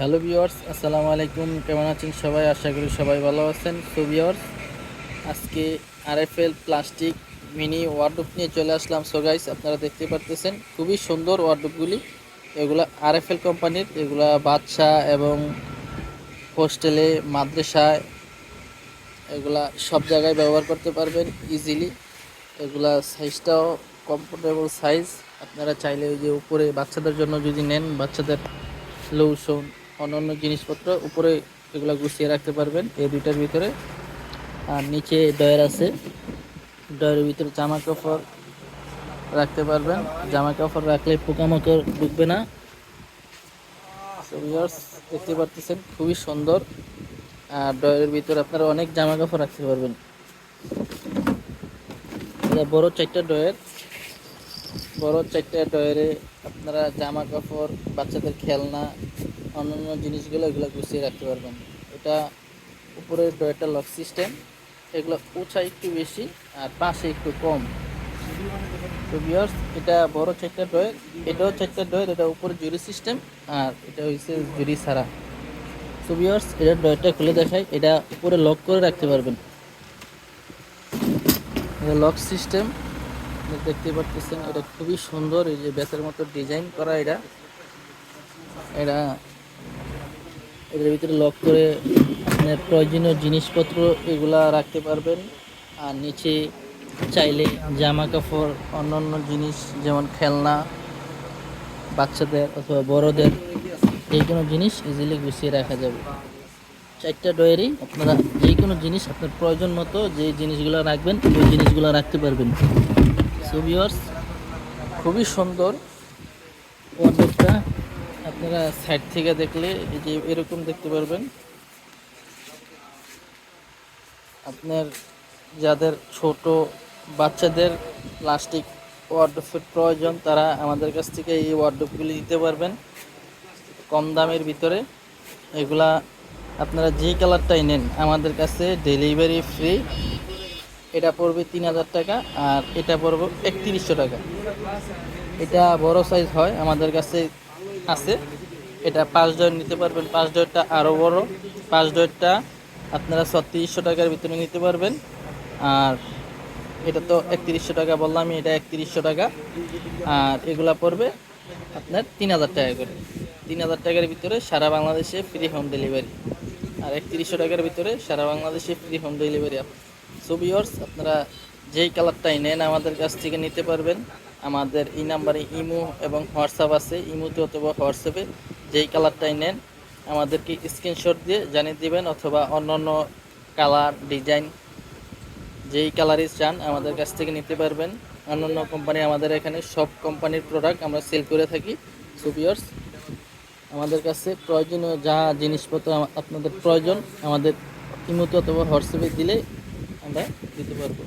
Hello viewers, আসসালামু আলাইকুম। কেমন আছেন সবাই? আশা করি সবাই ভালো আছেন। তো ভিউয়ার্স, আজকে আরএফএল প্লাস্টিক মিনি ওয়ার্ডরোব নিয়ে চলে আসলাম। সো গাইস, আপনারা দেখতে পারতেছেন, খুবই সুন্দর ওয়ার্ডরোবগুলি। এগুলা আরএফএল কোম্পানির, এগুলা বাচ্চা এবং হোস্টেলে, মাদ্রাসায়, এগুলা সব জায়গায় ব্যবহার করতে পারবেন ইজিলি এগুলা সাইজটাও কমফোর্টেবল সাইজ আপনারা চাইলে ওই যে উপরে বাচ্চাদের জন্য যদি নেন, বাচ্চাদের লোশন অন্যান্য জিনিসপত্র উপরে এগুলো গুছিয়ে রাখতে পারবেন। এই দুইটার ভিতরে। আর নিচে ডয়ের আছে। ডয়ের ভিতরে জামা কাপড় রাখতে পারবেন। জামা কাপড় রাখলে পোকামাকড় ঢুকবে না। দেখতে পারতেছেন, খুবই সুন্দর। আর ডয়ের ভিতরে আপনারা অনেক জামা কাপড় রাখতে পারবেন। বড় চারটা ডয়ের বড় চারটা ডয়ারে আপনারা জামা কাপড়, বাচ্চাদের খেলনা অন্যান্য জিনিসগুলো এগুলো গুছিয়ে রাখতে পারবেন। এটা উপরের ডয়ারটা লক সিস্টেম, এগুলো উঁচা একটু বেশি আর পাশে একটু কম। তো বিয়ার্স এটা বড় চারটা ডয়ের এটাও চারটা ডয়ের এটা উপরে জুরি সিস্টেম আর এটা হচ্ছে জুরি ছাড়া। তো বিয়ার্স এটা ডয়ারটা খুলে দেখাই, এটা উপরে লক করে রাখতে পারবেন। লক সিস্টেম দেখতে পারতেছেন, এটা খুবই সুন্দর, এই যে ব্যাসের মতো ডিজাইন করা এটা। এটা এটার ভিতরে লক করে আপনার প্রয়োজনীয় জিনিসপত্র এগুলা রাখতে পারবেন। আর নিচে চাইলে জামা কাপড় অন্যান্য জিনিস যেমন খেলনা, বাচ্চাদের অথবা বড়দের, যে কোনো জিনিস ইজিলি গুছিয়ে রাখা যাবে। চারটা ডয়েরই আপনারা যে কোনো জিনিস আপনার প্রয়োজন মতো যে জিনিসগুলো রাখবেন, ওই জিনিসগুলো রাখতে পারবেন। সো ভিউয়ার্স খুবই সুন্দর। ওয়ার্ডরোবটা আপনারা সাইড থেকে দেখলে এই যে এরকম দেখতে পারবেন। আপনার যাদের ছোট বাচ্চাদের প্লাস্টিক ওয়ার্ডরোবের প্রয়োজন, তারা আমাদের কাছ থেকে এই ওয়ার্ডরোবগুলি দিতে পারবেন। কম দামের ভিতরে। এগুলা আপনারা যে কালারটাই নেন, আমাদের কাছে ডেলিভারি ফ্রি এটা পড়বে তিন হাজার টাকা আর এটা পড়বে একত্রিশশো টাকা। এটা বড় সাইজ হয়, আমাদের কাছে আছে। এটা পাঁচ ডয়ের নিতে পারবেন। পাঁচ ডয়েরটা আরও বড়। পাঁচ ডয়েরটা আপনারা ছত্রিশশো টাকার ভিতরে নিতে পারবেন। আর এটা তো একত্রিশশো টাকা বললাম, এটা একত্রিশশো টাকা। আর এগুলা পড়বে আপনার তিন হাজার টাকা করে। তিন হাজার টাকার ভিতরে সারা বাংলাদেশে ফ্রি হোম ডেলিভারি আর একত্রিশশো টাকার ভিতরে সারা বাংলাদেশে free home delivery so viewers আপনারা যেই কালারটাই নেন আমাদের কাছ থেকে নিতে পারবেন। আমাদের এই নাম্বারে ইমো এবং হোয়াটসঅ্যাপ আছে, ইমোতে অথবা হোয়াটসঅ্যাপে যেই কালারটাই নেন, আমাদেরকে স্ক্রিনশট দিয়ে জানিয়ে দিবেন অথবা অন্যান্য কালার ডিজাইন যেই কালারই চান আমাদের কাছ থেকে নিতে পারবেন। অন্যান্য কোম্পানি আমাদের এখানে সব কোম্পানির প্রোডাক্ট আমরা সেল করে থাকি। সো আমাদের কাছে প্রয়োজনীয় যা জিনিসপত্র আপনাদের প্রয়োজন, আমাদের ইমোতে অথবা হোয়াটসঅ্যাপে দিলে আমরা দিতে পারব।